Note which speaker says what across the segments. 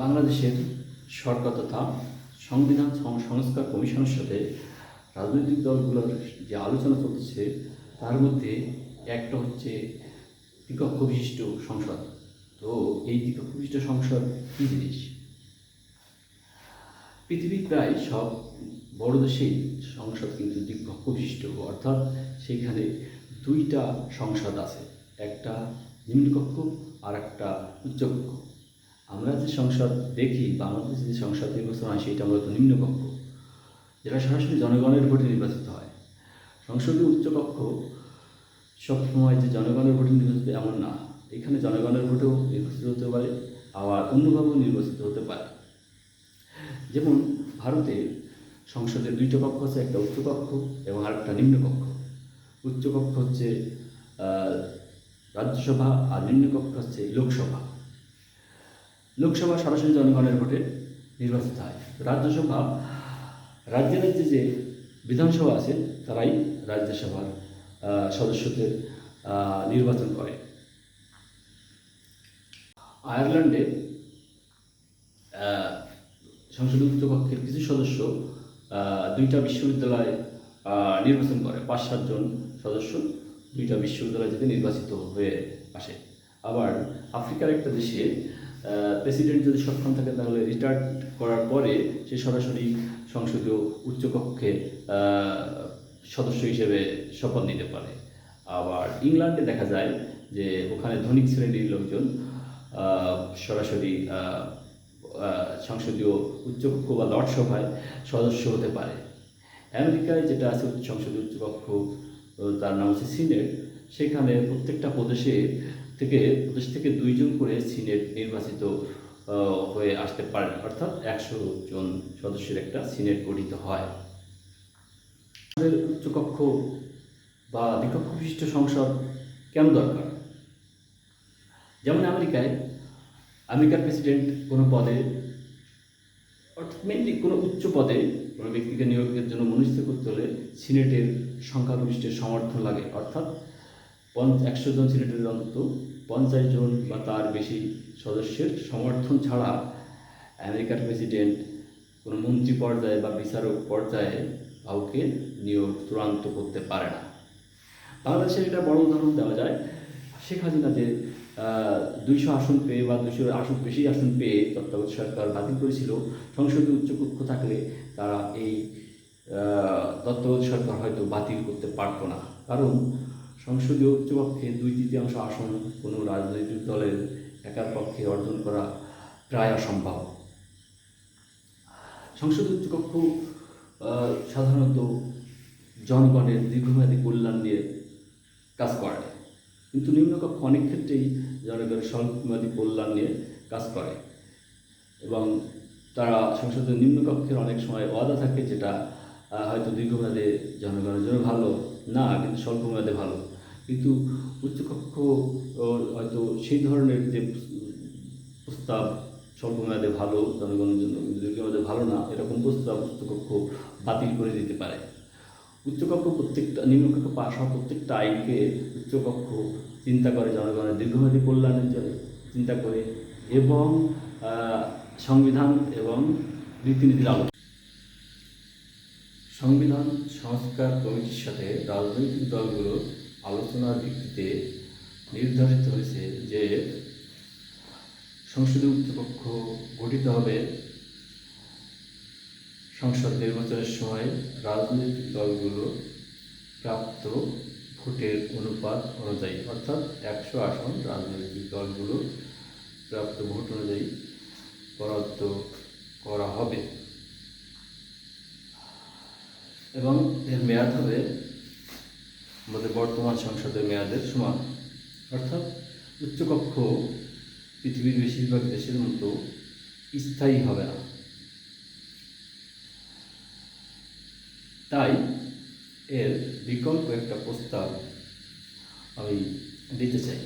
Speaker 1: বাংলাদেশের সরকার তথা সংবিধান সংস্কার কমিশনের সাথে রাজনৈতিক দলগুলোর যে আলোচনা চলছে তার মধ্যে একটা হচ্ছে দ্বিকক্ষ বিশিষ্ট সংসদ। তো এই দ্বিকক্ষ বিশিষ্ট সংসদ কী জিনিস? পৃথিবীর প্রায় সব বড় দেশেই সংসদ কিন্তু দ্বিকক্ষ বিশিষ্ট অর্থাৎ সেখানে দুইটা সংসদ আছে, একটা নিম্নকক্ষ আর একটা উচ্চকক্ষ। আমরা যে সংসদ দেখি, বাংলাদেশে যে সংসদ নির্বাচন হয়, সেটা মূলত নিম্নকক্ষ, যেটা সরাসরি জনগণের ভোটে নির্বাচিত হয়। সংসদীয় উচ্চকক্ষ সবসময় যে জনগণের ভোটে নির্বাচিত এমন না। এখানে জনগণের ভোটেও নির্বাচিত হতে পারে, আবার অন্যভাবেও নির্বাচিত হতে পারে। যেমন ভারতে সংসদের দুইটা কক্ষ আছে, একটা উচ্চকক্ষ এবং আরেকটা নিম্নকক্ষ। উচ্চকক্ষ হচ্ছে রাজ্যসভা আর নিম্নকক্ষ হচ্ছে লোকসভা। লোকসভা সরাসরি জনগণের ভোটে নির্বাচিত হয়। রাজ্যসভা রাজ্যে রাজ্যে যে বিধানসভা আছে, তারাই রাজ্যসভার সদস্যদের নির্বাচন করে। আয়ারল্যান্ডে সংসদীয় উচ্চকক্ষের কিছু সদস্য দুইটা বিশ্ববিদ্যালয় নির্বাচন করে। পাঁচ সাতজন সদস্য দুইটা বিশ্ববিদ্যালয় থেকে নির্বাচিত হয়ে আসে। আবার আফ্রিকার একটা দেশে প্রেসিডেন্ট যদি সক্ষম থাকে তাহলে রিটায়ার্ড করার পরে সে সরাসরি সংসদীয় উচ্চকক্ষে সদস্য হিসেবে শপথ নিতে পারে। আবার ইংল্যান্ডে দেখা যায় যে ওখানে ধনিক শ্রেণির লোকজন সরাসরি সংসদীয় উচ্চকক্ষ বা লর্ড সভায় সদস্য হতে পারে। আমেরিকায় যেটা আছে সংসদীয় উচ্চকক্ষ, তার নাম হচ্ছে সিনেট। সেখানে প্রত্যেকটা প্রদেশে থেকে প্রদেশ থেকে দুইজন করে সিনেট নির্বাচিত হয়ে আসতে পারে অর্থাৎ একশো জন সদস্যের একটা সিনেট গঠিত হয়। আমাদের উচ্চকক্ষ বা দ্বিকক্ষ বিশিষ্ট সংসদ কেন দরকার? যেমন আমেরিকায়, আমেরিকার প্রেসিডেন্ট কোনো পদে, অর্থাৎ মেনলি কোনো উচ্চ পদে কোনো ব্যক্তিকে নিয়োগের জন্য মনোনীত করতে হলে সিনেটের সংখ্যাগরিষ্ঠের সমর্থন লাগে। অর্থাৎ একশো জন সিনেটের অন্তত পঞ্চাশ জন বা তার বেশি সদস্যের সমর্থন ছাড়া আমেরিকার প্রেসিডেন্ট কোনো মন্ত্রী পর্যায়ে বা বিচারক পর্যায়ে কাউকে নিয়োগ চূড়ান্ত করতে পারে না। বাংলাদেশের একটা বড় উদাহরণ দেওয়া যায়। শেখ হাসিনা যে দুইশো আসন পেয়ে বা দুইশো আসন বেশি আসন পেয়ে তত্ত্বাবধায়ক সরকার বাতিল করেছিল সংসদীয় উচ্চকক্ষ থাকলে তারা এই আহ, তত্ত্বাবধায়ক সরকার হয়তো বাতিল করতে পারতো না। কারণ সংসদীয় উচ্চকক্ষে দুই তৃতীয়াংশ আসন কোনো রাজনৈতিক দলের একার পক্ষে অর্জন করা প্রায় অসম্ভব। সংসদীয় উচ্চকক্ষ আহ, সাধারণত জনগণের দীর্ঘমেয়াদী কল্যাণ নিয়ে কাজ করে। কিন্তু নিম্নকক্ষ অনেক ক্ষেত্রেই জনগণের স্বল্পমেয়াদী কল্যাণ নিয়ে কাজ করে এবং তারা সংসদের নিম্নকক্ষের অনেক সময় ওয়াদা থাকে যেটা হয়তো দীর্ঘমেয়াদে জনগণের জন্য ভালো না কিন্তু স্বল্পমেয়াদে ভালো। কিন্তু উচ্চকক্ষ হয়তো সেই ধরনের যে প্রস্তাব স্বল্পমেয়াদে ভালো, জনগণের জন্য কিন্তু দীর্ঘমেয়াদে ভালো না, এরকম প্রস্তাব উচ্চকক্ষ বাতিল করে দিতে পারে। উচ্চকক্ষ প্রত্যেকটা, নিম্নকক্ষ পাশ হওয়া প্রত্যেকটা আইনকে উচ্চকক্ষ চিন্তা করে জনগণের দীর্ঘমেয়াদী কল্যাণের জন্য চিন্তা করে এবং সংবিধান এবং রীতিনীতির আলোচনা সংবিধান, সংস্কার কমিটির সাথে রাজনৈতিক দলগুলোর আলোচনার ভিত্তিতে নির্ধারিত হয়েছে যে সংসদীয় উচ্চকক্ষ গঠিত হবে সংসদ নির্বাচনের সময় রাজনৈতিক দলগুলো প্রাপ্ত ভোটের অনুপাত অনুযায়ী, অর্থাৎ একশো আসন রাজনৈতিক দলগুলো প্রাপ্ত ভোট অনুযায়ী বরাদ্দ করা হবে। এবং এর মেয়াদ হবে আমাদের বর্তমান সংসদের মেয়াদের সমান। অর্থাৎ উচ্চকক্ষ পৃথিবীর বেশিরভাগ দেশের মতো স্থায়ী হবে না। তাই এর বিকল্প একটা প্রস্তাব আমি দিতে চাই।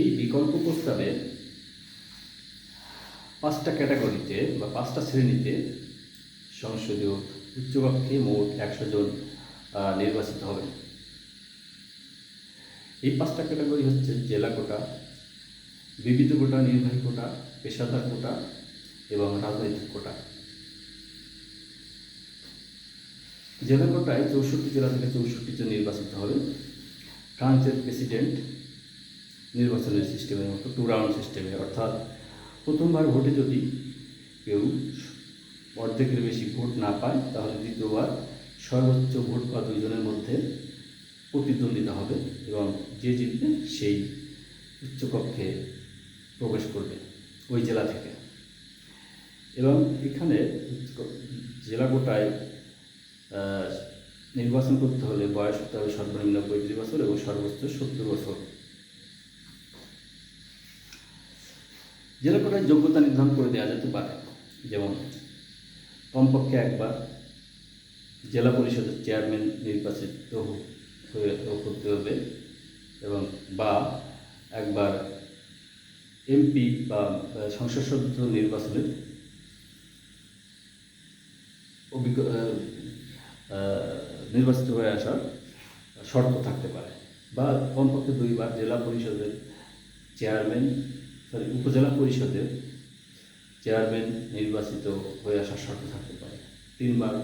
Speaker 1: এই বিকল্প প্রস্তাবে পাঁচটা ক্যাটাগরিতে বা পাঁচটা শ্রেণীতে সংসদীয় উচ্চকক্ষে মোট একশো জন নির্বাচিত হবে। এই পাঁচটা ক্যাটাগরি হচ্ছে জেলা কোটা, বিবিধ কোটা, নির্বাহী কোটা, পেশাদার কোটা এবং রাজনৈতিক কোটা। জেলা কোটায় চৌষট্টি জেলা থেকে চৌষট্টি জন নির্বাচিত হবে। ফ্রান্সের প্রেসিডেন্ট নির্বাচনের সিস্টেমের মতো টু রাউন্ড সিস্টেমে অর্থাৎ প্রথমবার ভোটে যদি কেউ অর্ধেকের বেশি ভোট না পায়, তাহলে দ্বিতীয়বার সর্বোচ্চ ভোট পাওয়া দুইজনের মধ্যে প্রতিদ্বন্দ্বিতা হবে এবং যে জিতবে সেই উচ্চকক্ষে প্রবেশ করবে ওই জেলা থেকে। এবং এখানে জেলা আহ, নির্বাচন করতে হলে বয়স হতে হবে সর্বনিম্ন পঁয়ত্রিশ বছর এবং সর্বোচ্চ সত্তর বছর। জেলা কোটায় যোগ্যতা নির্ধারণ করে দেওয়া যেতে পারে। যেমন কমপক্ষে একবার জেলা পরিষদের চেয়ারম্যান নির্বাচিত হয়ে করতে হবে এবং বা একবার এমপি বা সংসদ সদস্য নির্বাচনের অভিজ্ঞ নির্বাচিত হয়ে আসার শর্ত থাকতে পারে বা কমপক্ষে দুইবার জেলা পরিষদের চেয়ারম্যান সরি উপজেলা পরিষদের চেয়ারম্যান নির্বাচিত হয়ে আসার শর্ত থাকতে পারে। তিনবার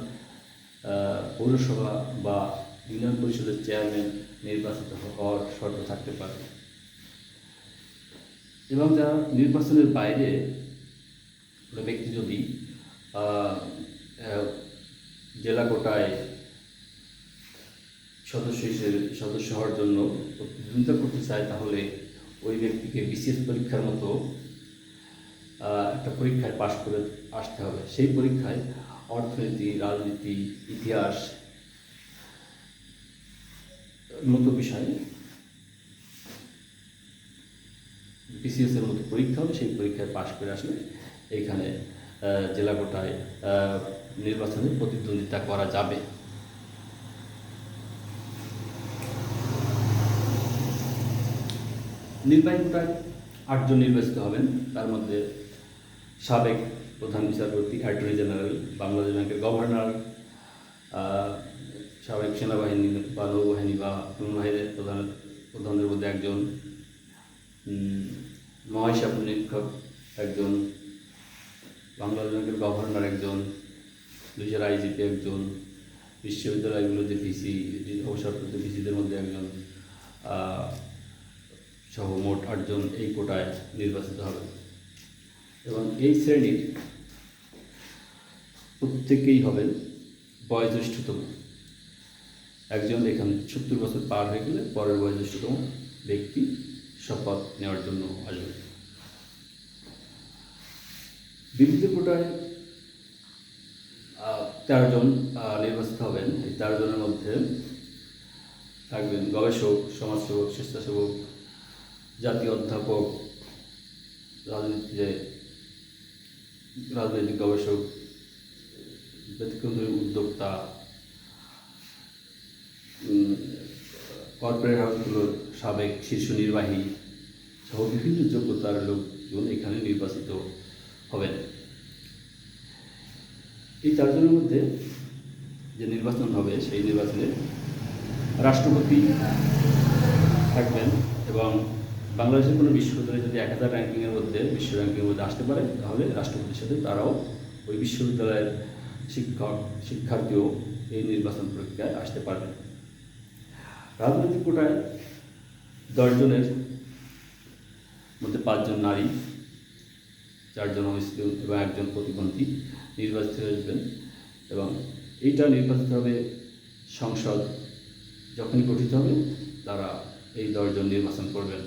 Speaker 1: পৌরসভা বা ইউনিয়ন পরিষদের চেয়ারম্যান নির্বাচিত হওয়ার শর্ত থাকতে পারে। এবং যারা নির্বাচনের বাইরে কোনো ব্যক্তি যদি জেলা কোটায় সদস্য হিসেবে, সদস্য হওয়ার জন্য প্রতিদ্বন্দ্বিতা করতে চায়, তাহলে ওই ব্যক্তিকে বিশেষ পরীক্ষার মতো একটা পরীক্ষায় পাশ করে আসতে হবে। সেই পরীক্ষায় অর্থনীতি, রাজনীতি, ইতিহাস মতো বিষয়ে। বিসিএস এর মতো পরীক্ষা হবে সেই পরীক্ষায় পাশ করে আসলে এইখানে আহ, জেলা আহ, নির্বাচনে প্রতিদ্বন্দ্বিতা করা যাবে। নির্বাহী কোটায় আটজন নির্বাচিত হবেন। তার মধ্যে সাবেক প্রধান বিচারপতি অ্যাটর্নি জেনারেল বাংলাদেশ ব্যাংকের গভর্নর সাবেক সেনাবাহিনী বা নৌবাহিনী বা নৌবাহিনীর প্রধান প্রধানদের মধ্যে একজন মহাহিসাব নিরীক্ষক একজন বাংলাদেশ ব্যাংকের গভর্নর একজন দেশের আইজিপি একজন বিশ্ববিদ্যালয়গুলোতে ভিসি অবসরপ্রাপ্ত ভিসিদের মধ্যে একজন সহ মোট আটজন এই কোটায় নির্বাচিত হবে। এবং এই শ্রেণির প্রত্যেকেই হবেন বয়োজ্যেষ্ঠতম। একজন এখানে সত্তর বছর পার হয়ে গেলে পরের বয়োজ্যেষ্ঠতম ব্যক্তি শপথ নেওয়ার জন্য আসবে। বিবিধ কোটায় আহ, তেরো জন আহ, নির্বাচিত হবেন। এই তেরো জনের মধ্যে থাকবেন গবেষক সমাজসেবক স্বেচ্ছাসেবক জাতীয় অধ্যাপক রাজনীতিতে রাজনৈতিক গবেষক ব্যতিক্রমী উদ্যোক্তা কর্পোরেট হাউসগুলোর সাবেক শীর্ষ নির্বাহী সহ বিভিন্ন যোগ্যতার লোকজন এখানে নির্বাচিত হবেন। এই চারজনের মধ্যে যে নির্বাচন হবে, সেই নির্বাচনে রাষ্ট্রপতি থাকবেন এবং বাংলাদেশের কোনো বিশ্ববিদ্যালয় যদি এক হাজার র্যাঙ্কিংয়ের মধ্যে বিশ্ব র্যাঙ্কিংয়ের মধ্যে আসতে পারে, তাহলে রাষ্ট্রপতির সাথে তারাও ওই বিশ্ববিদ্যালয়ের শিক্ষক, শিক্ষার্থীও এই নির্বাচন প্রক্রিয়ায় আসতে পারবেন। রাজনৈতিক কোটায় দশজনের মধ্যে পাঁচজন নারী, চারজন মুসলিম এবং একজন প্রতিবন্ধী নির্বাচিত হয়েছেন এবং এইটা নির্বাচিত হবে সংসদ যখনই গঠিত হবে, তারা এই দশজন নির্বাচন করবেন।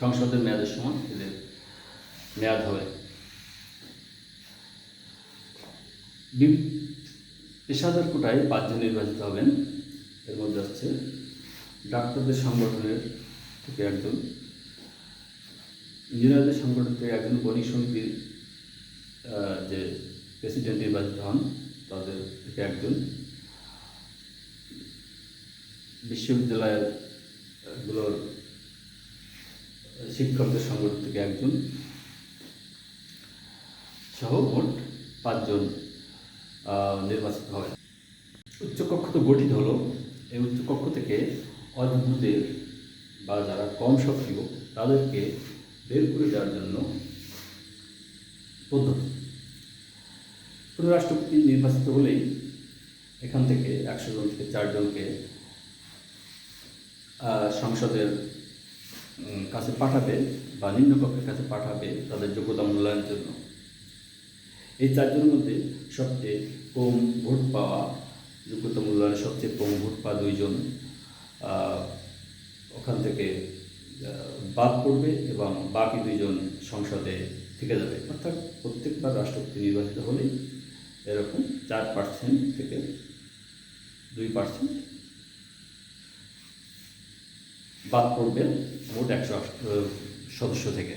Speaker 1: সংসদের মেয়াদের সময় এদের মেয়াদ হবে। পেশাদার কোটায় পাঁচজন নির্বাচিত হবেন। এর মধ্যে হচ্ছে ডাক্তারদের সংগঠনের থেকে একজন ইঞ্জিনিয়ারদের সংগঠন থেকে একজন বণিক সমিতির যে প্রেসিডেন্ট নির্বাচিত হন তাদের থেকে একজন বিশ্ববিদ্যালয়ের আহ, গুলোর শিক্ষকদের সংগঠন থেকে একজন সহ মোট পাঁচজন নির্বাচিত হয় উচ্চকক্ষ তো গঠিত হলো এই উচ্চকক্ষ থেকে অযোগ্যদের বা যারা কম সক্রিয়, তাদেরকে বের করে দেওয়ার জন্য পদ্ধতি। রাষ্ট্রপতি নির্বাচিত হলেই এখান থেকে একশো জন থেকে চারজনকে সংসদের কাছে পাঠাবে বা নিম্নকক্ষের কাছে পাঠাবে তাদের যোগ্যতা মূল্যায়নের জন্য। এই চারজনের মধ্যে সবচেয়ে কম ভোট পাওয়া যোগ্যতা মূল্যায়নে সবচেয়ে ভোট পাওয়া দুইজন ওখান থেকে বাদ পড়বে এবং বাকি দুইজন সংসদে থেকে যাবে। অর্থাৎ প্রত্যেকবার রাষ্ট্রপতি নির্বাচিত হলেই এরকম চার পার্সেন্ট থেকে দুই পার্সেন্ট বাদ পড়বে মোট একশো সদস্য থেকে।